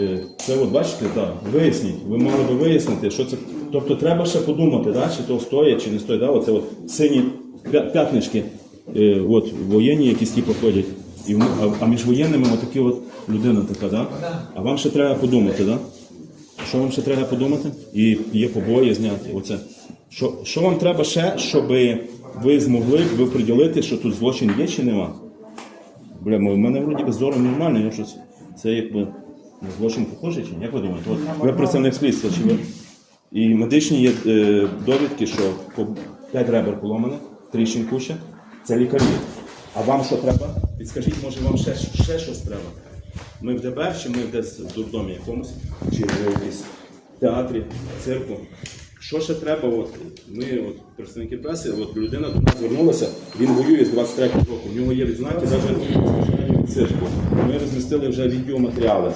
Е, Це от бачите, так, виясніть. Ви мали би вияснити, що це. Тобто треба ще подумати, да, чи то стоїть, чи не стоїть. Да? Оце от сині п'ятнички, е, от, воєнні якісь ті проходять. І, в- а, а між воєнними отакі от людина така, да? А вам ще треба подумати, да? Що вам ще треба подумати? І є побої зняті. Оце. Що, що вам треба ще, щоб ви змогли б ви приділити, що тут злочин є чи нема? Бля, в мене вроді би зором нормально, я щось. Це якби на злочин похоже чи ні? Як ви думаєте? От, ви працівник слідства, чи ви? І медичні є е, довідки, що по 5 ребер поломане, тріщин куча. Це лікарі. А вам що треба? Підскажіть, може вам ще, ще щось треба? Ми в ДБР чи ми десь в дурдомі якомусь, чи в якійсь театрі, цирку. Що ще треба? От, ми, от, представники преси, от людина до нас звернулася, він воює з 23 року. В нього є відзнаки навіть від цирку. Ми розмістили вже відеоматеріали.